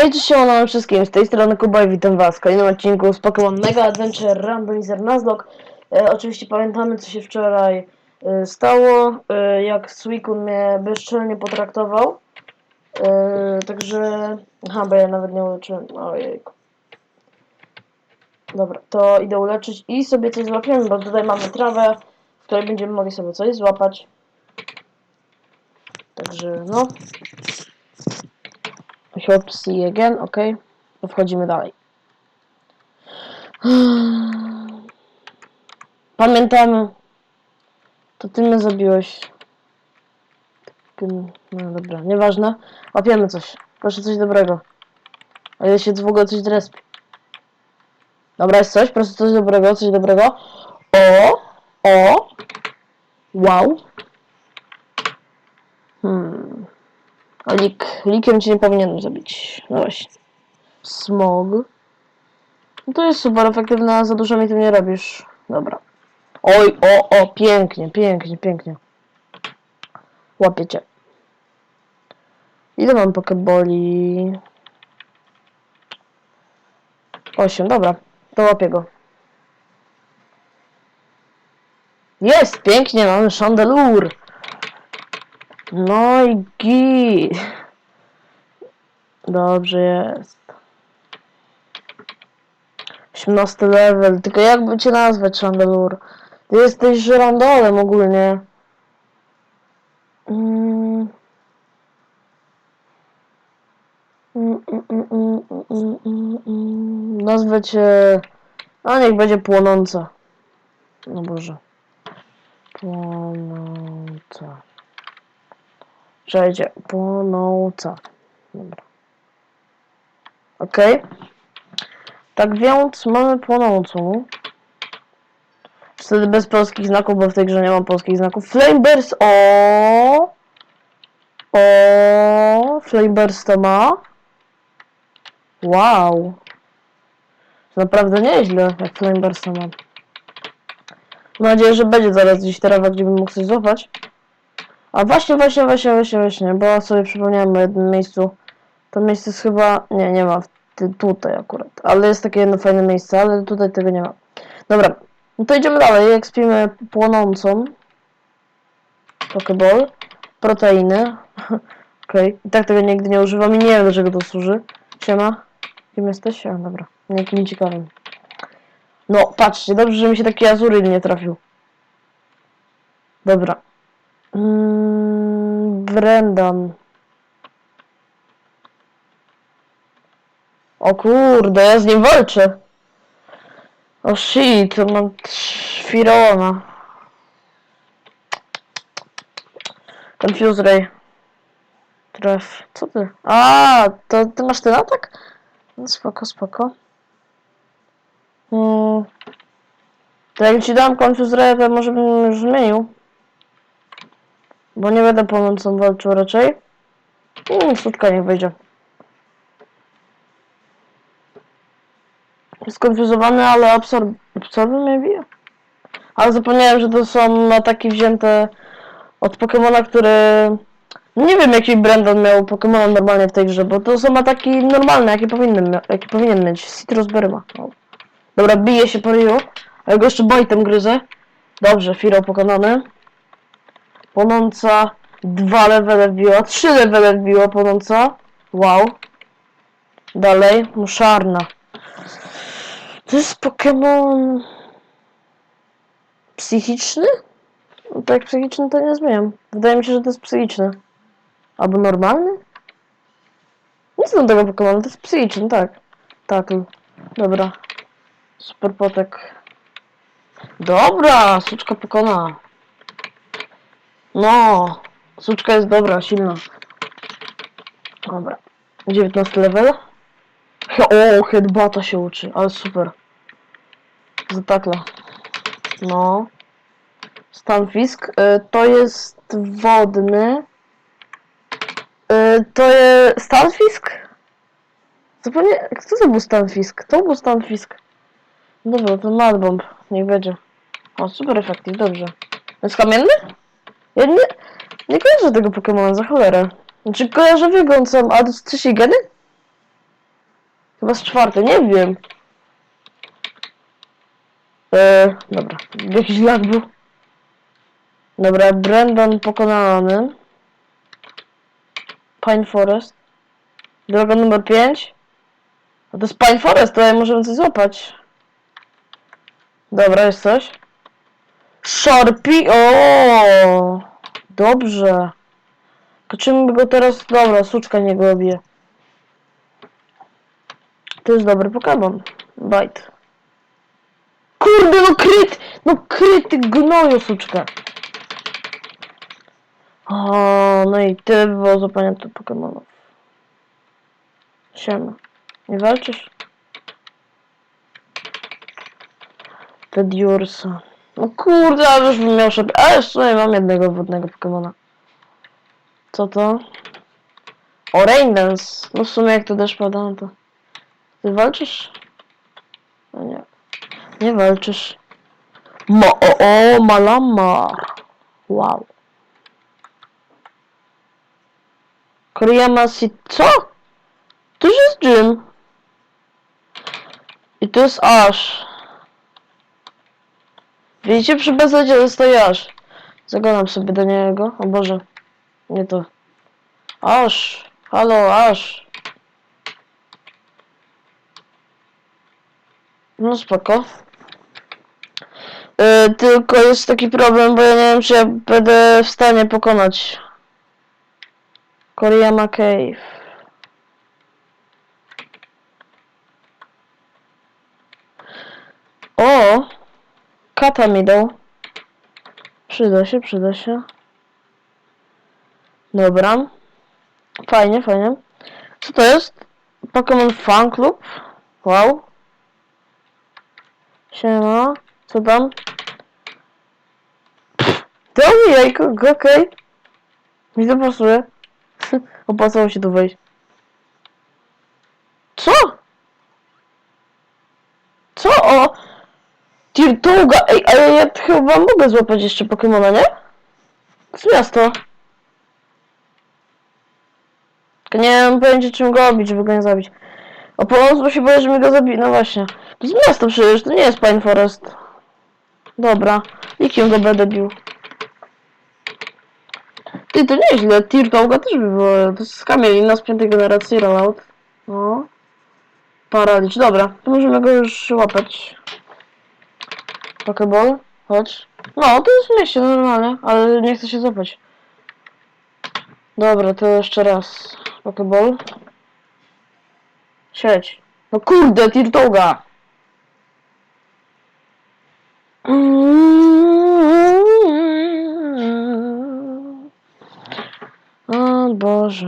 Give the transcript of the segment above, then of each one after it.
Hej, cześć, siemano wszystkim, z tej strony Kuba i witam was w kolejnym odcinku z Pokémon Mega Adventure Randomizer Nuzlocke. E, oczywiście pamiętamy, co się wczoraj e, stało, e, jak Suicune mnie bezczelnie potraktował. E, także... Aha, bo ja nawet nie uleczyłem, ojejku. Dobra, to idę uleczyć i sobie coś złapiemy, bo tutaj mamy trawę, w której będziemy mogli sobie coś złapać. Także, no... Hope see again, ok. To wchodzimy dalej. Pamiętamy. To ty mnie zabiłeś. No dobra, nieważne. Łapiemy coś. Proszę coś dobrego. A ile się ogóle coś drespi. Dobra, jest coś? Proszę coś dobrego, coś dobrego. O! O! Wow. Hmm. A lik, likiem cię nie powinienem zabić. No właśnie. Smog. No to jest super efektywne, za dużo mi tym nie robisz. Dobra. Oj, o, o, pięknie, pięknie, pięknie. Łapię cię. Ile mam pokeboli? Osiem, dobra. To łapię go. Jest, pięknie, mamy Chandelure. No i git. Dobrze jest. 18 level. Tylko jakby cię nazwać, Chandelure? Ty jesteś żyrandolem ogólnie. Mm. Mm, mm, mm, mm, mm, mm, mm. Nazwę cię... A niech będzie płonąca. No Boże. Płonąca. Przejdzie. Płonąca. Dobra. Okej. Tak więc mamy płonącą. Wtedy bez polskich znaków, bo w tej grze nie mam polskich znaków. Flameburst, o, o, Flameburst to ma. Wow. To naprawdę nieźle, jak Flameburst to ma. Mam nadzieję, że będzie zaraz gdzieś trawa, gdzie bym mógł coś złapać. A właśnie, właśnie, właśnie, właśnie, właśnie, bo sobie przypomniałem o jednym miejscu. To miejsce jest chyba... Nie, nie ma. Tutaj akurat. Ale jest takie jedno fajne miejsce, ale tutaj tego nie ma. Dobra, no to idziemy dalej. Ekspimy płonącą. Pokeball. Proteiny. Okej. I tak tego nigdy nie używam i nie wiem do czego to służy. Siema. Kim jesteś? A, dobra. Jakim ciekawym. No, patrzcie, dobrze, że mi się taki azuryl nie trafił. Dobra. Mm, Brendan. O kurde, ja z nim walczę. O shit, mam Firona. Confuse Ray. Tref. Co ty? A, to ty masz ten atak? No spoko, spoko. Hmm. To jak ci dam Confuse Ray, to może bym już zmienił. Bo nie będę pomocą walczył raczej. Hmm, suczka niech wejdzie. Skonfuzowany, ale absorb... Mnie bije. Ale zapomniałem, że to są ataki wzięte od Pokemona, który... Nie wiem jaki Brandon miał Pokemona normalnie w tej grze, bo to są ataki normalne, jakie powinny, mia- jakie powinien mieć. Citrus Berry ma. O. Dobra, bije się po Ryu. A ja go jeszcze bajtem gryzę. Dobrze, Firo pokonany. Płonąca dwa levele wbiła, trzy levele wbiła płonąca. Wow. Dalej, muszarna. To jest Pokémon psychiczny? No to jak psychiczny to nie zmieniam. Wydaje mi się, że to jest psychiczny. Albo normalny? Nie znam tego Pokémona, to jest psychiczny, tak. Tak. Dobra. Super potek. Dobra, suczka pokona. No, suczka jest dobra, silna. Dobra. 19 level. O, headbata się uczy, ale super. Zatakla. No. Stanfisk. Y, to jest wodny. Y, to jest... Stanfisk? Zupełnie... Kto to był Stanfisk? To był Stanfisk. Dobra, to Madbomb. Niech będzie. O, super efektyw, dobrze. Jest kamienny? Ja nie... Nie kojarzę tego Pokemona, za cholerę. Znaczy kojarzę wygląd sam, a to coś geny? Chyba z czwarty, nie wiem. Eee, dobra. Jakiś lag był. Dobra, Brandon pokonany. Pine Forest. Droga numer 5. A to jest Pine Forest, tutaj możemy coś złapać. Dobra, jest coś. Sharpie, o, Dobrze. Koczymy go teraz... Dobra, suczka nie go. To jest dobry Pokémon. Bite. Kurde, no kryt! No kryt, ty gnoju, suczka. O, no i tyle by było złapania tych Pokemonów. Siema. Nie walczysz? Pediursa. No kurde, ale już bym miał sobie... Ale w sumie mam jednego wodnego Pokemona. Co to? O, Rain Dance. No w sumie jak to deszcz pada, no to... Ty walczysz? No nie. Nie walczysz. Ma o, o Malamar. Wow. Koriyama si... Co? Tu jest Jim. I tu jest Ash. Widzicie, przy bezadzie stoi Ash. Zagadam sobie do niego. O Boże. Nie to. Ash. Halo, Ash. No spoko. Yy, tylko jest taki problem, bo ja nie wiem, czy ja będę w stanie pokonać Koriyama Cave. O! Kata mi dał. Przyda się, przyda się. Dobra. Fajnie, fajnie. Co to jest? Pokémon Fan Club? Wow. Siema. Co tam? Dał mi jajko, okej. Mi to pasuje. Opłacało się tu wejść. Co? Co? O! Tirtuga! Ej, ale ja chyba mogę złapać jeszcze Pokemona, nie? Z miasto. Nie mam pojęcia czym go obić, żeby go nie zabić. O bo się boję, że mi go zabi... No właśnie. To jest miasto przecież, to nie jest Pine Forest. Dobra. Jakim go będę bił? Ty, to nieźle. Tirtouga też by było. To jest kamienina z piątej generacji rollout. No. Paralicz. Dobra, to możemy go już łapać. Pokeball, chodź. No, to jest mieście normalnie, ale nie chcę się złapać. Dobra, to jeszcze raz. Pokeball. Siedź. No kurde, Tirtouga! O Boże.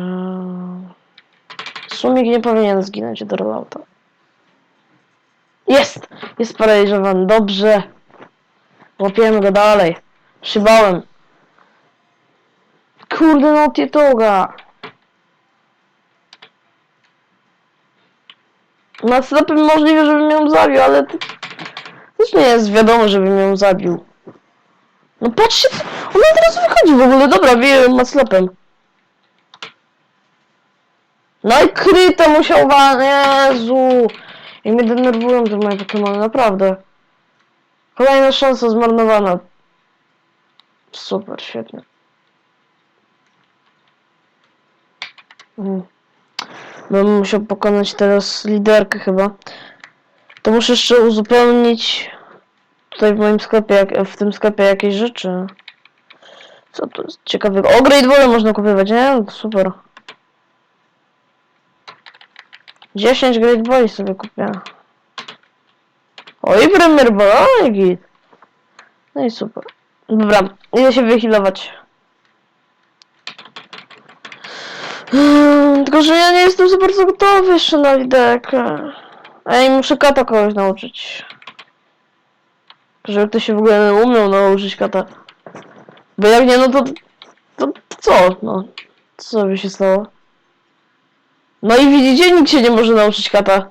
Sumik nie powinien zginąć do rollouta. Jest! Jest paraliżowany. Dobrze. Łapiemy go dalej. Szybałem. Kurde no, Tietoga. Na slopem możliwe, żebym ją zabił, ale to też nie jest wiadomo, żebym ją zabił. No patrzcie, co- ona teraz wychodzi w ogóle. Dobra, biję ją maslopem. No i kryta musiał. Jezu. I mnie denerwują te moje Pokemony, naprawdę. Kolejna szansa zmarnowana. Super, świetnie. Mhm. Bym musiał pokonać teraz liderkę chyba. To muszę jeszcze uzupełnić tutaj w moim sklepie, w tym sklepie jakieś rzeczy. Co tu jest ciekawego? O, Great Ball można kupywać, nie? Super. 10 Great Boy sobie kupię. O i Premier Ball, o i git. No i super. Dobra, idę się wyhealować. Hmm, Tylko, że ja nie jestem za bardzo gotowy jeszcze na liderkę. Ej, muszę kata kogoś nauczyć. Żeby ktoś się w ogóle umiał nauczyć kata. Bo jak nie, no to, to, to co? No, co by się stało? No i widzicie, nikt się nie może nauczyć kata.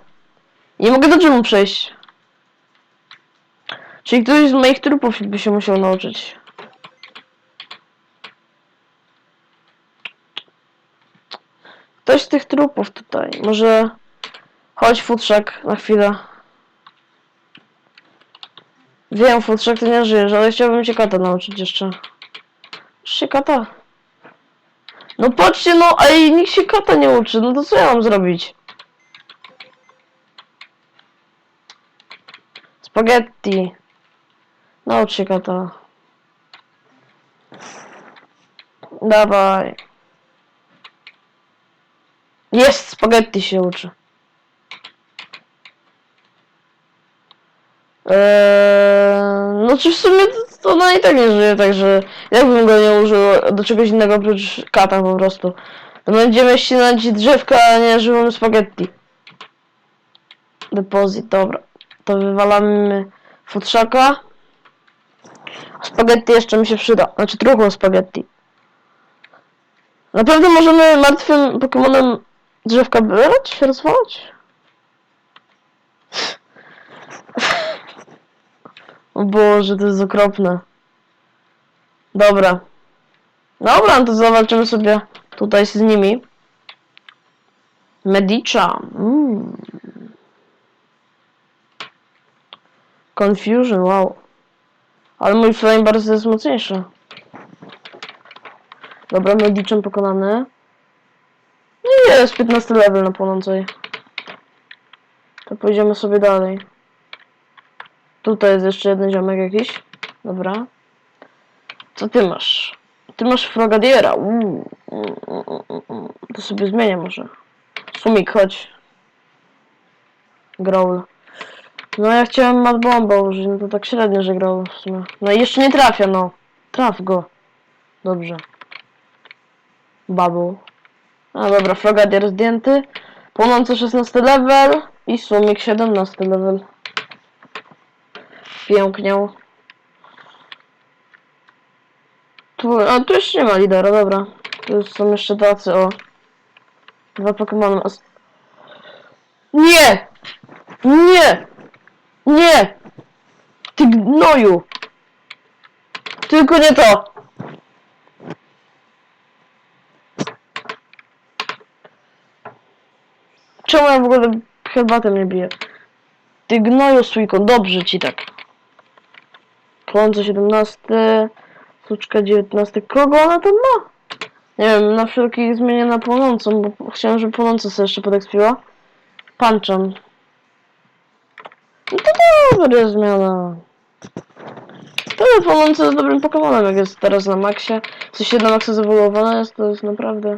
Nie mogę do czemu przejść. Czyli ktoś z moich trupów by się musiał nauczyć. Ktoś z tych trupów tutaj. Może... Chodź, futrzak, na chwilę. Wiem, futrzak, ty nie żyjesz, ale chciałbym cię kata nauczyć jeszcze. Ucz się kata. No patrzcie, no, ej, nikt się kata nie uczy, no to co ja mam zrobić? Spaghetti. Naucz się kata. Dawaj. Jest, spaghetti się uczy. Eee, no czy w sumie to, to ona i tak nie żyje, także jakbym go nie użył do czegoś innego oprócz kata po prostu. To będziemy ścinać drzewka, a nie żywą spaghetti. Depozyt, dobra. To wywalamy futrzaka. Spaghetti jeszcze mi się przyda. Znaczy truchło spaghetti. Naprawdę możemy martwym Pokemonem drzewka brać? Rozwalać? O Boże, to jest okropne. Dobra. Dobra, to zawalczymy sobie tutaj z nimi. Medicza. Mm. Confusion, wow. Ale mój flame bardzo jest mocniejszy. Dobra, Mediczem pokonany. No i jest 15 level na płonącej. To pójdziemy sobie dalej. Tutaj jest jeszcze jeden ziomek jakiś. Dobra. Co ty masz? Ty masz Frogadiera. To sobie zmienię może. Sumik, chodź. Growl. No ja chciałem Mad Bomba użyć, no to tak średnio, że grał w sumie. No i jeszcze nie trafia, no. Traf go. Dobrze. Bubble. No dobra, Frogadier zdjęty. Płonący 16 level i Sumik 17 level. Pięknie. Tu, a tu jeszcze nie ma lidera, dobra. Tu są jeszcze tacy, o. Dwa Pokémony. Nie! Nie! Nie! Ty gnoju! Tylko nie to! Czemu ja w ogóle herbatę nie biję? Ty gnoju, sójko, dobrze ci tak. Płonce 17, suczka 19. Kogo ona tam ma? Nie wiem, na wszelki zmienię na płonącą, bo chciałem, żeby płonąca sobie jeszcze podekspiła. Panczam. No to dobra zmiana. To płonący jest dobrym Pokemonem, jak jest teraz na maksie. W sensie na maksie zawolowana jest, to jest naprawdę...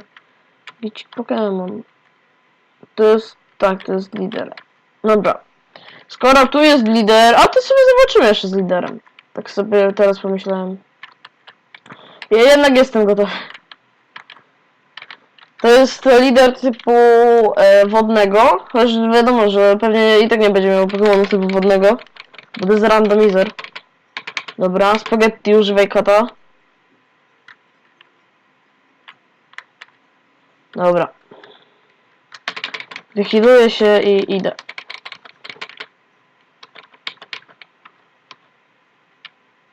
Bić Pokemon. To jest... Tak, to jest lider. Dobra. Skoro tu jest lider... A to sobie zobaczymy jeszcze z liderem. Tak sobie teraz pomyślałem. Ja jednak jestem gotowy. To jest lider typu e, wodnego, chociaż wiadomo, że pewnie i tak nie będzie miał Pokemonu typu wodnego, bo to jest randomizer. Dobra, spaghetti używaj kata. Dobra. Wychiluję się i idę.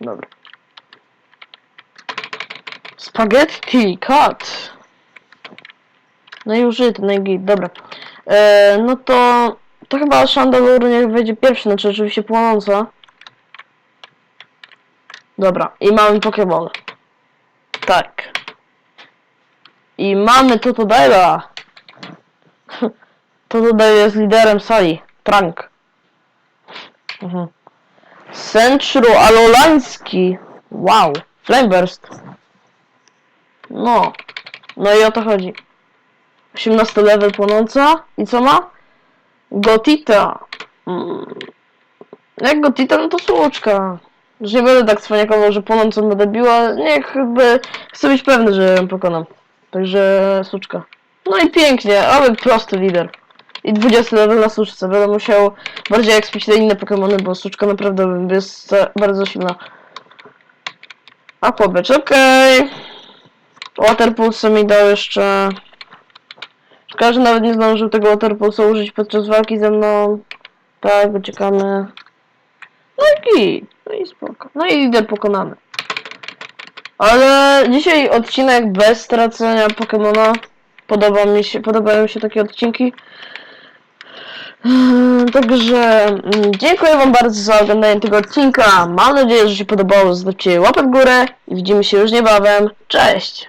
Dobra. Spaghetti, cut. No i użyty, no i dobra. E, no to... To chyba Chandelure niech wejdzie pierwszy, znaczy oczywiście płonąca. Dobra, i mamy Pokemon. Tak. I mamy Totodile. Totodile jest liderem sali. Trank. Mhm. Sentru Alolański. Wow. Flameburst. No. No i o to chodzi. 18 level płonąca. I co ma? Gotita. Mm. Jak Gotita, no to słuczka. Już nie będę tak cwaniakował, że płonącą będę biła. Niech jakby chcę być pewny, że ją pokonam. Także słuczka. No i pięknie, ale prosty lider. I 20 level na suczce. Będę musiał bardziej ekspić te inne Pokémony, bo suczka naprawdę jest bardzo silna. A chłopecz, okej. Waterpulse mi dał jeszcze... Że nawet nie zdążył tego Waterpulsa użyć podczas walki ze mną. Tak, uciekamy. No i git. No i spoko. No i lider pokonany. Ale dzisiaj odcinek bez stracenia Pokemona. Podoba mi się, podobają mi się takie odcinki. Eee, Także mm, dziękuję wam bardzo za oglądanie tego odcinka. Mam nadzieję, że się podobało. Zostawcie łapę w górę i widzimy się już niebawem. Cześć!